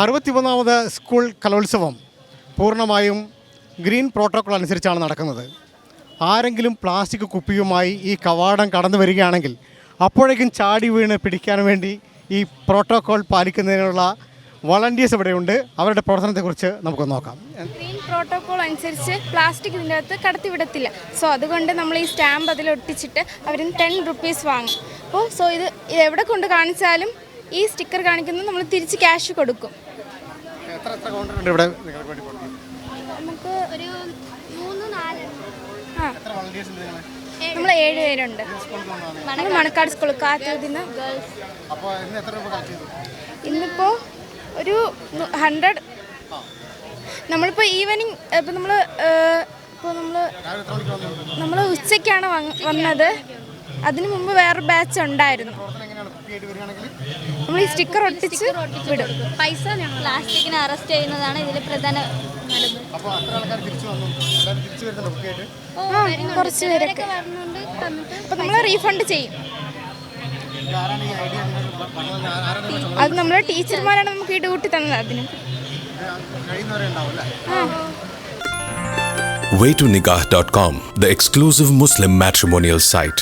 അറുപത്തിമൂന്നാമത് school കലോത്സവം പൂർണമായും green protocol അനുസരിച്ചാണ് നടക്കുന്നത്. ആരെങ്കിലും പ്ലാസ്റ്റിക് കുപ്പിയുമായി ഈ കവാടം കടന്നു വരികയാണെങ്കിൽ അപ്പോഴേക്കും ചാടി വീണ് പിടിക്കാൻ വേണ്ടി ഈ പ്രോട്ടോകോൾ പാലിക്കുന്നതിനുള്ള വളണ്ടിയേഴ്സ് ഇവിടെയുണ്ട്. അവരുടെ പ്രവർത്തനത്തെക്കുറിച്ച് നമുക്ക് നോക്കാം. ഗ്രീൻ പ്രോട്ടോകോൾ അനുസരിച്ച് പ്ലാസ്റ്റിക് ഇതിന്റെ അകത്ത് കടത്തി വിടത്തില്ല. സോ അതുകൊണ്ട് നമ്മൾ ഈ സ്റ്റാമ്പ് അതിൽ ഒട്ടിച്ചിട്ട് അവർ ടെൻ റുപ്പീസ് വാങ്ങും. അപ്പോൾ സോ ഇത് എവിടെ കൊണ്ട് കാണിച്ചാലും ഈ സ്റ്റിക്കർ കാണിക്കുന്നത് നമ്മൾ തിരിച്ച് ക്യാഷ് കൊടുക്കും. എത്ര എത്ര കൗണ്ടറുണ്ട് ഇവിടെ നിങ്ങൾക്ക് വേണ്ടി കൊടുക്കുന്നത്? നമുക്ക് ഒരു മൂന്ന് നാല്. എത്ര ഉണ്ട് നിങ്ങളെ? നമ്മൾ ഏഴ് പേരുണ്ട്. നമ്മൾ മണക്കാട് സ്കൂൾ ഇന്നിപ്പോ അപ്പോൾ ഇന്ന് എത്ര രൂപ കളക്ട് ചെയ്തു? ഇന്നിപ്പോൾ ഒരു ഹൺഡ്രഡ് നമ്മളിപ്പോൾ ഈവനിങ് ഇപ്പം നമ്മൾ ഇപ്പോൾ നമ്മൾ രാവിലെ എത്ര മണിക്ക് വന്നു നമ്മൾ ഉച്ചയ്ക്കാണ് വന്ന് വന്നത്. അതിനു മുമ്പ് വേറെ ബാച്ച് ഉണ്ടായിരുന്നു. പ്രവർത്തനം വരികയാണെങ്കിൽ നമ്മൾ ഈ സ്റ്റിക്കർ ഒട്ടിച്ച് വിടും. പൈസ പ്ലാസ്റ്റിക്കിനെ അറസ്റ്റ് ചെയ്യുന്നതാണ് ഇതിലെ പ്രധാന നടപടി. അപ്പോൾ അത്ര ആൾക്കാർ തിരിച്ചു വന്നു എല്ലാവരും തിരിച്ചു വരുന്നുണ്ട് കുപ്പിയായിട്ട് ആ കുറച്ച് പേരൊക്കെ നമ്മൾ റീഫണ്ട് ചെയ്യും. ആരാണ് ഈ ഐഡിയ അത് നമ്മളെ ടീച്ചർമാരാണ് നമുക്ക് ഈ ഡ്യൂട്ടി തന്നത് അതിന്. Way to Nigah.com, the exclusive Muslim matrimonial site.